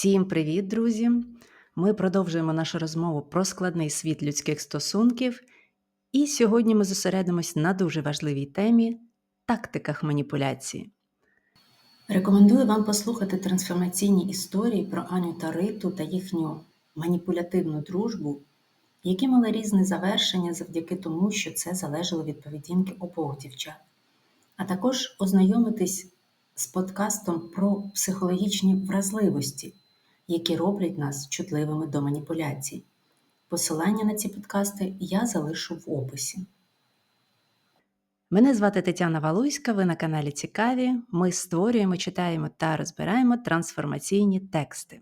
Всім привіт, друзі! Ми продовжуємо нашу розмову про складний світ людських стосунків, і сьогодні ми зосередимось на дуже важливій темі тактиках маніпуляції. Рекомендую вам послухати трансформаційні історії про Аню та Риту та їхню маніпулятивну дружбу, які мали різне завершення завдяки тому, що це залежало від поведінки обох дівчат, а також ознайомитись з подкастом про психологічні вразливості, які роблять нас чутливими до маніпуляцій. Посилання на ці подкасти я залишу в описі. Мене звати Тетяна Валуйська, ви на каналі Цікаві. Ми створюємо, читаємо та розбираємо трансформаційні тексти.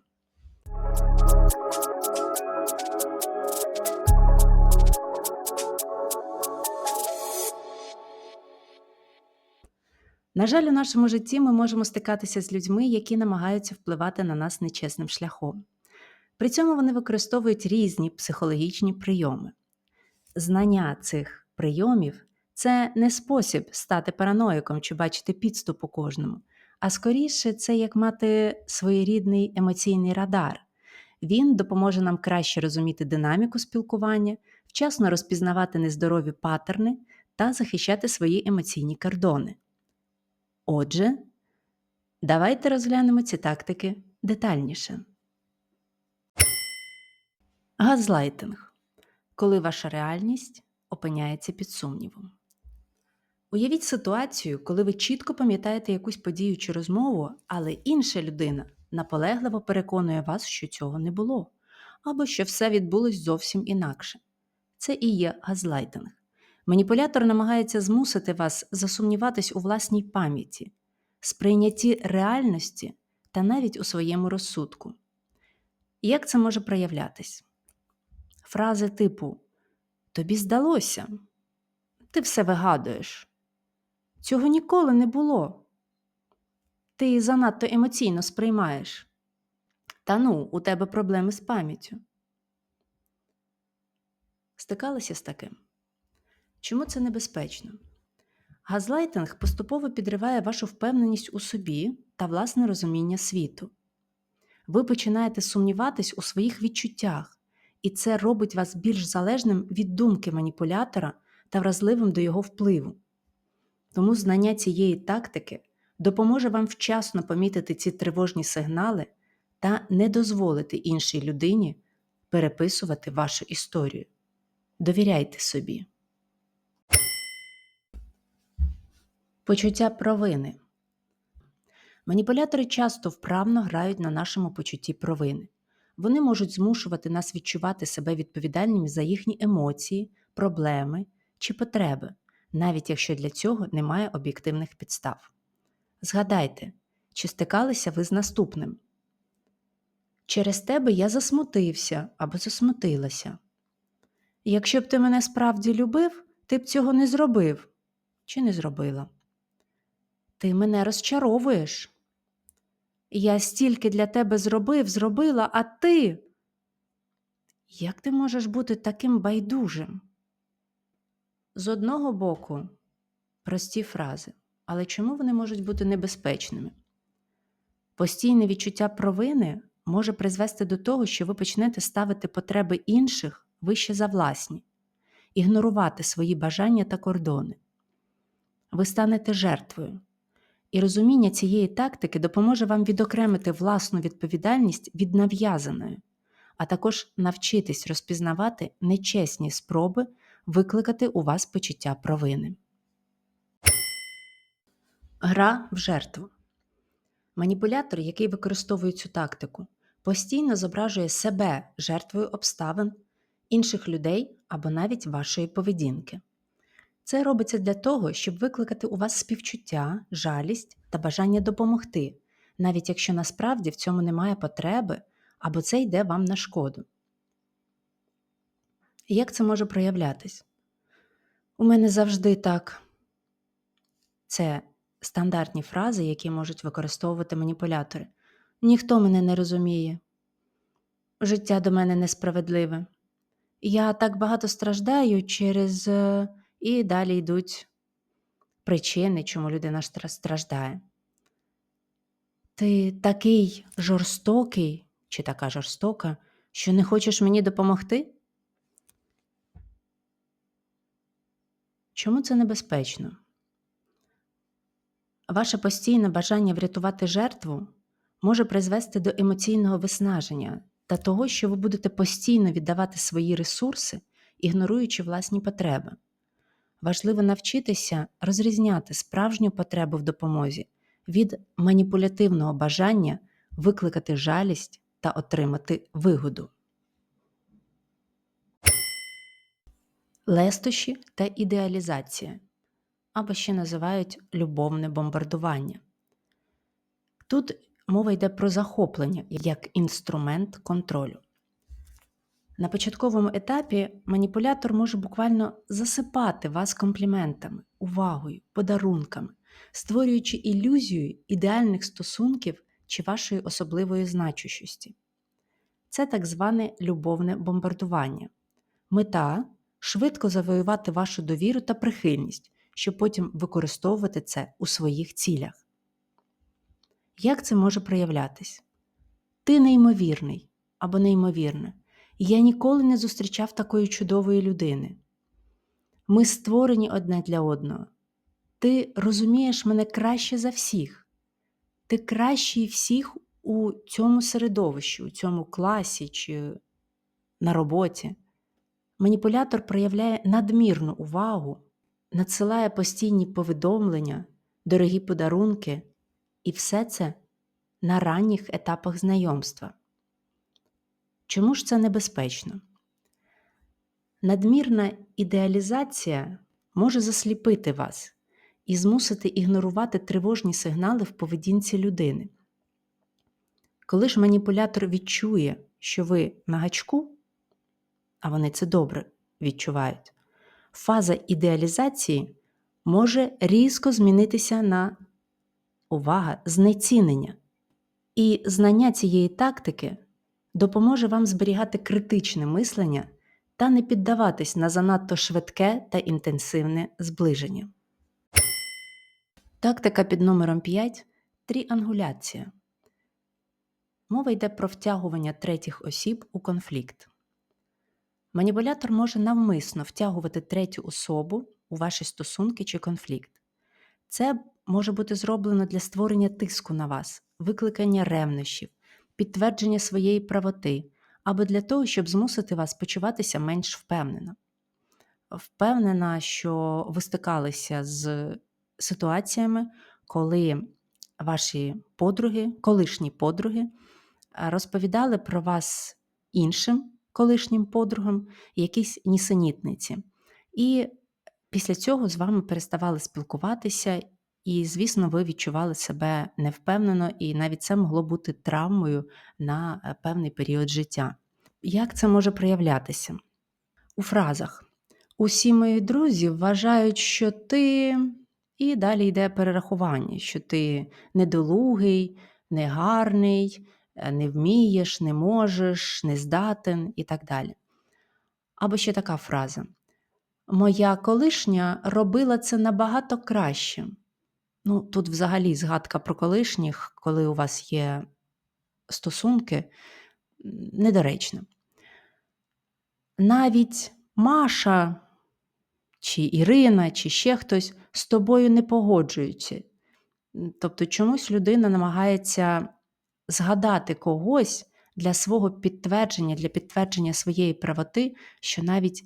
На жаль, у нашому житті ми можемо стикатися з людьми, які намагаються впливати на нас нечесним шляхом. При цьому вони використовують різні психологічні прийоми. Знання цих прийомів це не спосіб стати параноїком чи бачити підступ у кожному, а скоріше це як мати своєрідний емоційний радар. Він допоможе нам краще розуміти динаміку спілкування, вчасно розпізнавати нездорові паттерни та захищати свої емоційні кордони. Отже, давайте розглянемо ці тактики детальніше. Газлайтинг коли ваша реальність опиняється під сумнівом. Уявіть ситуацію, коли ви чітко пам'ятаєте якусь подію чи розмову, але інша людина наполегливо переконує вас, що цього не було, або що все відбулось зовсім інакше. Це і є газлайтинг. Маніпулятор намагається змусити вас засумніватись у власній пам'яті, сприйнятті реальності та навіть у своєму розсудку. Як це може проявлятись? Фрази типу Тобі здалося, ти все вигадуєш. Цього ніколи не було. Ти занадто емоційно сприймаєш. Та ну, у тебе проблеми з пам'яттю. Стикалися з таким. Чому це небезпечно? Газлайтинг поступово підриває вашу впевненість у собі та власне розуміння світу. Ви починаєте сумніватись у своїх відчуттях, і це робить вас більш залежним від думки маніпулятора та вразливим до його впливу. Тому знання цієї тактики допоможе вам вчасно помітити ці тривожні сигнали та не дозволити іншій людині переписувати вашу історію. Довіряйте собі. Почуття провини. Маніпулятори часто вправно грають на нашому почутті провини. Вони можуть змушувати нас відчувати себе відповідальними за їхні емоції, проблеми чи потреби, навіть якщо для цього немає об'єктивних підстав. Згадайте, чи стикалися ви з наступним. Через тебе я засмутився або засмутилася. Якщо б ти мене справді любив, ти б цього не зробив чи не зробила. Ти мене розчаровуєш. Я стільки для тебе зробив, зробила, а ти. Як ти можеш бути таким байдужим? З одного боку, прості фрази, але чому вони можуть бути небезпечними? Постійне відчуття провини може призвести до того, що ви почнете ставити потреби інших вище за власні, ігнорувати свої бажання та кордони. Ви станете жертвою. І розуміння цієї тактики допоможе вам відокремити власну відповідальність від нав'язаної, а також навчитись розпізнавати нечесні спроби викликати у вас почуття провини. Гра в жертву. Маніпулятор, який використовує цю тактику, постійно зображує себе жертвою обставин, інших людей або навіть вашої поведінки. Це робиться для того, щоб викликати у вас співчуття, жалість та бажання допомогти, навіть якщо насправді в цьому немає потреби або це йде вам на шкоду. Як це може проявлятись? У мене завжди так. Це стандартні фрази, які можуть використовувати маніпулятори. Ніхто мене не розуміє. Життя до мене несправедливе. Я так багато страждаю через. Е, і далі йдуть причини, чому людина страждає. Ти такий жорстокий, чи така жорстока, що не хочеш мені допомогти? Чому це небезпечно? Ваше постійне бажання врятувати жертву може призвести до емоційного виснаження та того, що ви будете постійно віддавати свої ресурси, ігноруючи власні потреби. Важливо навчитися розрізняти справжню потребу в допомозі від маніпулятивного бажання викликати жалість та отримати вигоду. Лестощі та ідеалізація або ще називають любовне бомбардування. Тут мова йде про захоплення як інструмент контролю. На початковому етапі маніпулятор може буквально засипати вас компліментами, увагою, подарунками, створюючи ілюзію ідеальних стосунків чи вашої особливої значущості. Це так зване любовне бомбардування. Мета швидко завоювати вашу довіру та прихильність, щоб потім використовувати це у своїх цілях. Як це може проявлятись? Ти неймовірний або неймовірна. Я ніколи не зустрічав такої чудової людини. Ми створені одне для одного. Ти розумієш мене краще за всіх. Ти кращий всіх у цьому середовищі, у цьому класі чи на роботі. Маніпулятор проявляє надмірну увагу, надсилає постійні повідомлення, дорогі подарунки, і все це на ранніх етапах знайомства. Чому ж це небезпечно? Надмірна ідеалізація може засліпити вас і змусити ігнорувати тривожні сигнали в поведінці людини. Коли ж маніпулятор відчує, що ви на гачку, а вони це добре відчувають, фаза ідеалізації може різко змінитися на увага, знецінення. І знання цієї тактики допоможе вам зберігати критичне мислення та не піддаватись на занадто швидке та інтенсивне зближення. Тактика під номером 5 тріангуляція. Мова йде про втягування третіх осіб у конфлікт. Маніпулятор може навмисно втягувати третю особу у ваші стосунки чи конфлікт. Це може бути зроблено для створення тиску на вас, викликання ревнощів, підтвердження своєї правоти або для того, щоб змусити вас почуватися менш впевнено. Впевнена, що ви стикалися з ситуаціями, коли ваші подруги, колишні подруги, розповідали про вас іншим колишнім подругам якісь нісенітниці. І після цього з вами переставали спілкуватися, і, звісно, ви відчували себе невпевнено, і навіть це могло бути травмою на е, певний період життя. Як це може проявлятися? У фразах Усі мої друзі вважають, що ти. І далі йде перерахування, що ти недолугий, негарний, е, не вмієш, не можеш, не здатен і так далі. Або ще така фраза: Моя колишня робила це набагато краще. Ну, тут взагалі згадка про колишніх, коли у вас є стосунки, недоречна. Навіть Маша, чи Ірина, чи ще хтось з тобою не погоджуються. Тобто, чомусь людина намагається згадати когось для свого підтвердження, для підтвердження своєї правоти, що навіть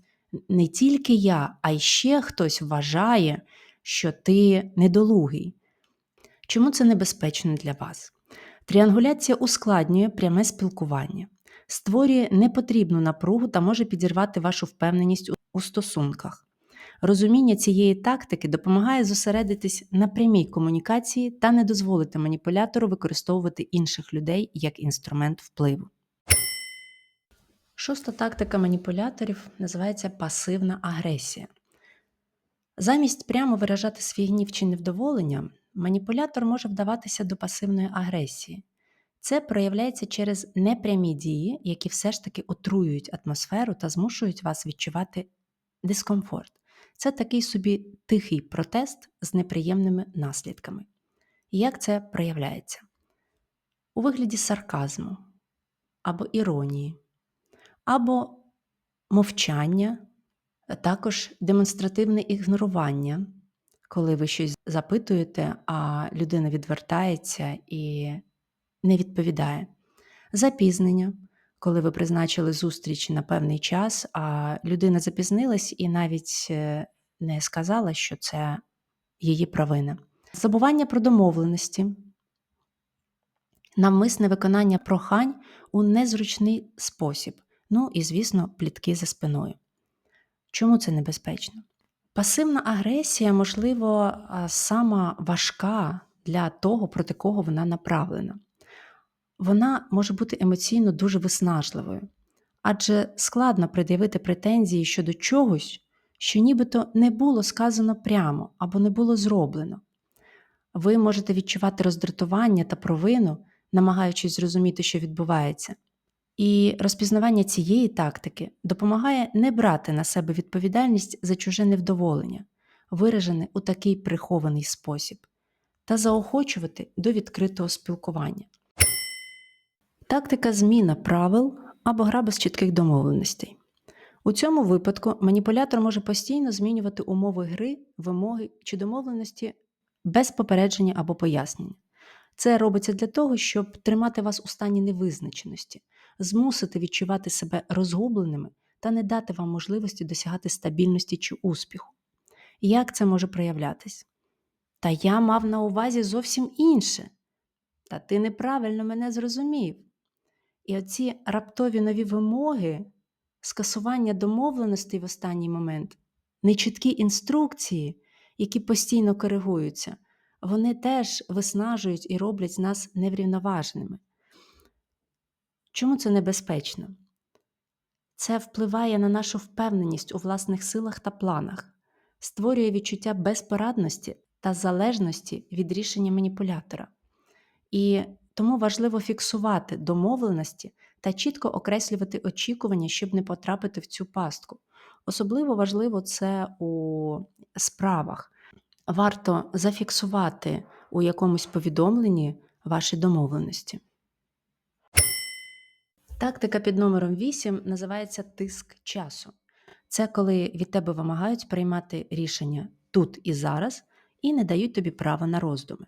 не тільки я, а й ще хтось вважає, що ти недолугий. Чому це небезпечно для вас? Тріангуляція ускладнює пряме спілкування, створює непотрібну напругу та може підірвати вашу впевненість у стосунках. Розуміння цієї тактики допомагає зосередитись на прямій комунікації та не дозволити маніпулятору використовувати інших людей як інструмент впливу. Шоста тактика маніпуляторів називається пасивна агресія. Замість прямо виражати свій гнів чи невдоволення, маніпулятор може вдаватися до пасивної агресії. Це проявляється через непрямі дії, які все ж таки отруюють атмосферу та змушують вас відчувати дискомфорт. Це такий собі тихий протест з неприємними наслідками. Як це проявляється? У вигляді сарказму, або іронії, або мовчання, також демонстративне ігнорування, коли ви щось запитуєте, а людина відвертається і не відповідає. Запізнення, коли ви призначили зустріч на певний час, а людина запізнилась і навіть е, не сказала, що це її провина. Забування про домовленості, навмисне виконання прохань у незручний спосіб. Ну і, звісно, плітки за спиною. Чому це небезпечно? Пасивна агресія, можливо, сама важка для того, проти кого вона направлена. Вона може бути емоційно дуже виснажливою, адже складно пред'явити претензії щодо чогось, що нібито не було сказано прямо або не було зроблено. Ви можете відчувати роздратування та провину, намагаючись зрозуміти, що відбувається. І розпізнавання цієї тактики допомагає не брати на себе відповідальність за чуже невдоволення, виражене у такий прихований спосіб, та заохочувати до відкритого спілкування. Тактика зміна правил або гра без чітких домовленостей. У цьому випадку маніпулятор може постійно змінювати умови гри, вимоги чи домовленості без попередження або пояснення. Це робиться для того, щоб тримати вас у стані невизначеності, змусити відчувати себе розгубленими та не дати вам можливості досягати стабільності чи успіху. Як це може проявлятись? Та я мав на увазі зовсім інше. Та ти неправильно мене зрозумів. І оці раптові нові вимоги, скасування домовленостей в останній момент, нечіткі інструкції, які постійно коригуються, вони теж виснажують і роблять нас неврівноваженими. Чому це небезпечно? Це впливає на нашу впевненість у власних силах та планах, створює відчуття безпорадності та залежності від рішення маніпулятора. І тому важливо фіксувати домовленості та чітко окреслювати очікування, щоб не потрапити в цю пастку. Особливо важливо це у справах. Варто зафіксувати у якомусь повідомленні ваші домовленості. Тактика під номером 8 називається тиск часу. Це коли від тебе вимагають приймати рішення тут і зараз і не дають тобі права на роздуми.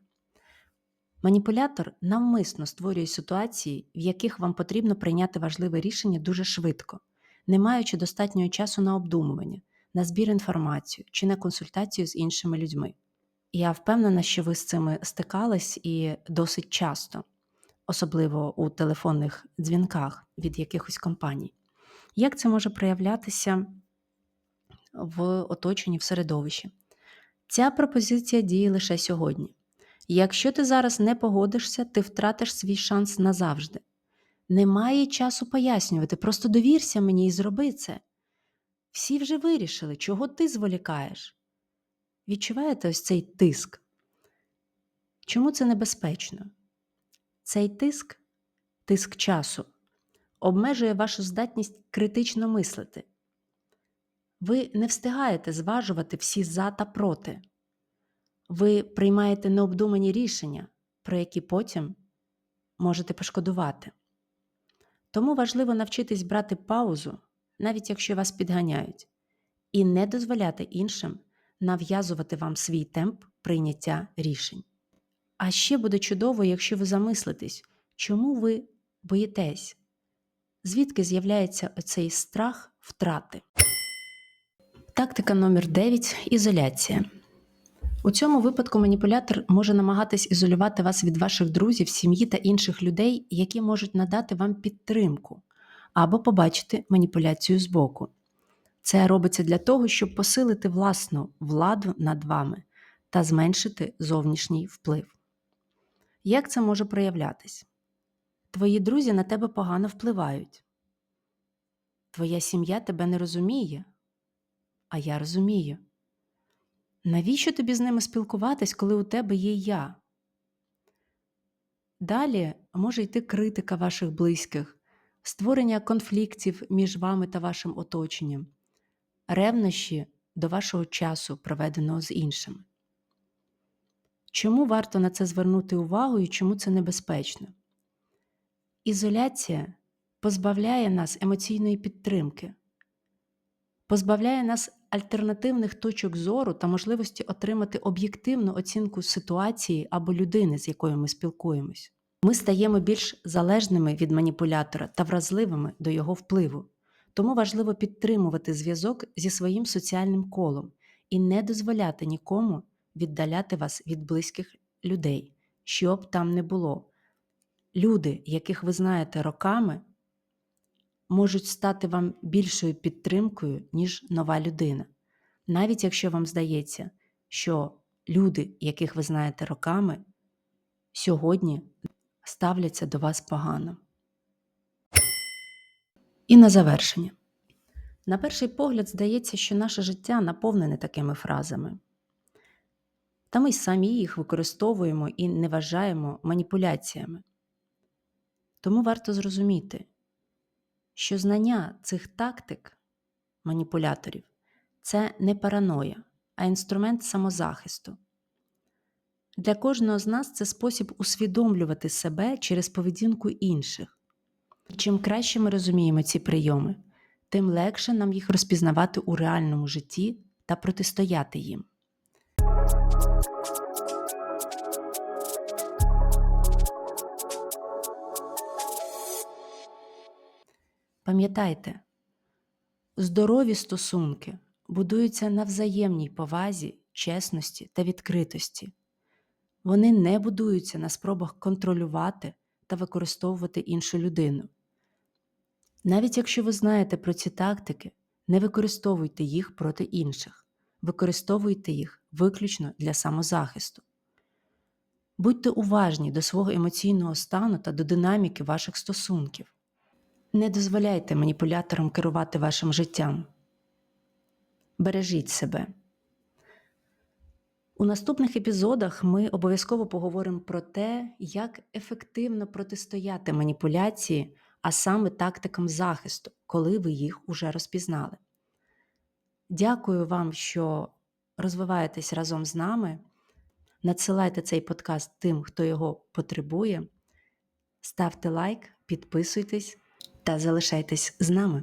Маніпулятор навмисно створює ситуації, в яких вам потрібно прийняти важливе рішення дуже швидко, не маючи достатнього часу на обдумування, на збір інформації чи на консультацію з іншими людьми. Я впевнена, що ви з цими стикались і досить часто, особливо у телефонних дзвінках від якихось компаній. Як це може проявлятися в оточенні в середовищі? Ця пропозиція діє лише сьогодні. Якщо ти зараз не погодишся, ти втратиш свій шанс назавжди. Немає часу пояснювати, просто довірся мені і зроби це. Всі вже вирішили, чого ти зволікаєш. Відчуваєте ось цей тиск? Чому це небезпечно? Цей тиск, тиск часу, обмежує вашу здатність критично мислити. Ви не встигаєте зважувати всі за та проти. Ви приймаєте необдумані рішення, про які потім можете пошкодувати. Тому важливо навчитись брати паузу, навіть якщо вас підганяють, і не дозволяти іншим нав'язувати вам свій темп прийняття рішень. А ще буде чудово, якщо ви замислитесь, чому ви боїтесь, звідки з'являється оцей страх втрати. Тактика номер 9 ізоляція. У цьому випадку маніпулятор може намагатись ізолювати вас від ваших друзів, сім'ї та інших людей, які можуть надати вам підтримку або побачити маніпуляцію збоку. Це робиться для того, щоб посилити власну владу над вами та зменшити зовнішній вплив. Як це може проявлятись? Твої друзі на тебе погано впливають. Твоя сім'я тебе не розуміє, а я розумію. Навіщо тобі з ними спілкуватись, коли у тебе є я? Далі може йти критика ваших близьких, створення конфліктів між вами та вашим оточенням, ревнощі до вашого часу, проведеного з іншими. Чому варто на це звернути увагу і чому це небезпечно? Ізоляція позбавляє нас емоційної підтримки, позбавляє нас альтернативних точок зору та можливості отримати об'єктивну оцінку ситуації або людини, з якою ми спілкуємось. Ми стаємо більш залежними від маніпулятора та вразливими до його впливу. Тому важливо підтримувати зв'язок зі своїм соціальним колом і не дозволяти нікому віддаляти вас від близьких людей, що б там не було. Люди, яких ви знаєте роками, можуть стати вам більшою підтримкою, ніж нова людина. Навіть якщо вам здається, що люди, яких ви знаєте роками, сьогодні ставляться до вас погано. І на завершення. На перший погляд здається, що наше життя наповнене такими фразами. Та ми й самі їх використовуємо і не вважаємо маніпуляціями. Тому варто зрозуміти, що знання цих тактик маніпуляторів це не параноя, а інструмент самозахисту. Для кожного з нас це спосіб усвідомлювати себе через поведінку інших. Чим краще ми розуміємо ці прийоми, тим легше нам їх розпізнавати у реальному житті та протистояти їм. Пам'ятайте, здорові стосунки будуються на взаємній повазі, чесності та відкритості. Вони не будуються на спробах контролювати та використовувати іншу людину. Навіть якщо ви знаєте про ці тактики, не використовуйте їх проти інших, використовуйте їх виключно для самозахисту. Будьте уважні до свого емоційного стану та до динаміки ваших стосунків. Не дозволяйте маніпуляторам керувати вашим життям. Бережіть себе. У наступних епізодах ми обов'язково поговоримо про те, як ефективно протистояти маніпуляції, а саме тактикам захисту, коли ви їх уже розпізнали. Дякую вам, що розвиваєтесь разом з нами. Надсилайте цей подкаст тим, хто його потребує. Ставте лайк, підписуйтесь та залишайтесь з нами.